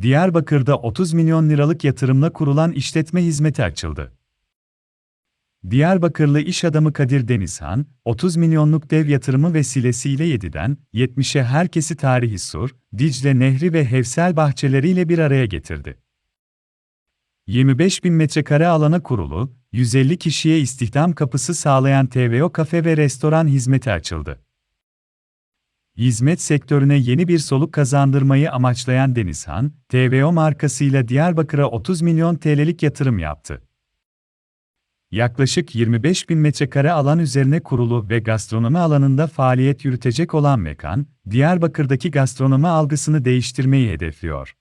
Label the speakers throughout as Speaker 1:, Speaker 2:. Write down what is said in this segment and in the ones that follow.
Speaker 1: Diyarbakır'da 30 milyon liralık yatırımla kurulan işletme hizmeti açıldı. Diyarbakırlı iş adamı Kadir Denizhan, 30 milyonluk dev yatırımı vesilesiyle 7'den 70'e herkesi tarihi Sur, Dicle Nehri ve Hevsel bahçeleriyle bir araya getirdi. 25 bin metrekare alana kurulu, 150 kişiye istihdam kapısı sağlayan TVO kafe ve restoran hizmeti açıldı. Hizmet sektörüne yeni bir soluk kazandırmayı amaçlayan Denizhan, TVO markasıyla Diyarbakır'a 30 milyon TL'lik yatırım yaptı. Yaklaşık 25 bin metrekare alan üzerine kurulu ve gastronomi alanında faaliyet yürütecek olan mekan, Diyarbakır'daki gastronomi algısını değiştirmeyi hedefliyor.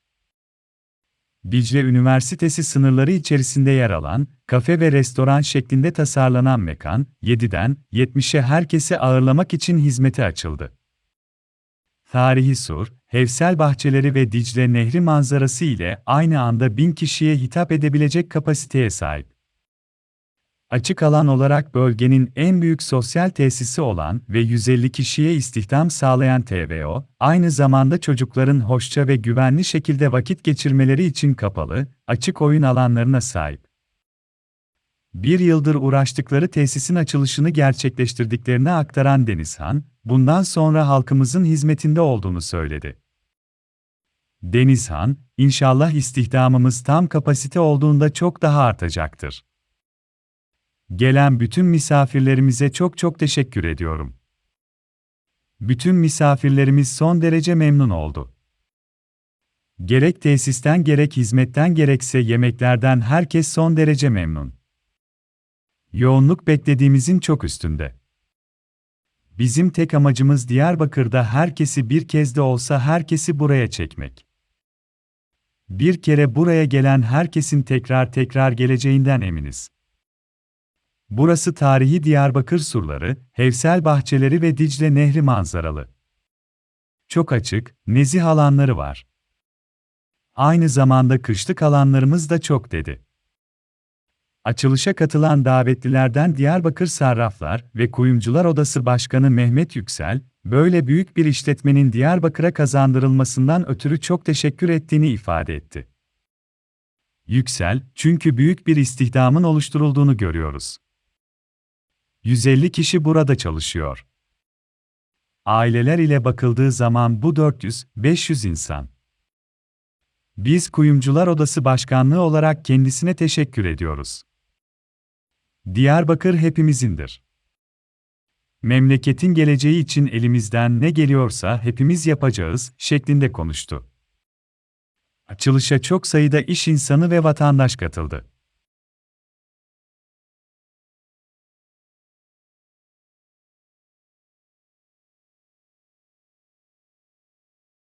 Speaker 1: Dicle Üniversitesi sınırları içerisinde yer alan, kafe ve restoran şeklinde tasarlanan mekan, 7'den 70'e herkesi ağırlamak için hizmete açıldı. Tarihi Sur, Hevsel bahçeleri ve Dicle Nehri manzarası ile aynı anda bin kişiye hitap edebilecek kapasiteye sahip. Açık alan olarak bölgenin en büyük sosyal tesisi olan ve 150 kişiye istihdam sağlayan TVO, aynı zamanda çocukların hoşça ve güvenli şekilde vakit geçirmeleri için kapalı, açık oyun alanlarına sahip. Bir yıldır uğraştıkları tesisin açılışını gerçekleştirdiklerini aktaran Denizhan, bundan sonra halkımızın hizmetinde olduğunu söyledi. Denizhan, inşallah istihdamımız tam kapasite olduğunda çok daha artacaktır. Gelen bütün misafirlerimize çok çok teşekkür ediyorum. Bütün misafirlerimiz son derece memnun oldu. Gerek tesisten gerek hizmetten gerekse yemeklerden herkes son derece memnun. Yoğunluk beklediğimizin çok üstünde. Bizim tek amacımız Diyarbakır'da herkesi bir kez de olsa herkesi buraya çekmek. Bir kere buraya gelen herkesin tekrar tekrar geleceğinden eminiz. Burası tarihi Diyarbakır surları, Hevsel bahçeleri ve Dicle Nehri manzaralı. Çok açık, nezih alanları var. Aynı zamanda kışlık alanlarımız da çok dedi. Açılışa katılan davetlilerden Diyarbakır Sarraflar ve Kuyumcular Odası Başkanı Mehmet Yüksel, böyle büyük bir işletmenin Diyarbakır'a kazandırılmasından ötürü çok teşekkür ettiğini ifade etti. Yüksel, çünkü büyük bir istihdamın oluşturulduğunu görüyoruz. 150 kişi burada çalışıyor. Aileler ile bakıldığı zaman bu 400-500 insan. Biz Kuyumcular Odası Başkanlığı olarak kendisine teşekkür ediyoruz. Diyarbakır hepimizindir. Memleketin geleceği için elimizden ne geliyorsa hepimiz yapacağız şeklinde konuştu. Açılışa çok sayıda iş insanı ve vatandaş katıldı.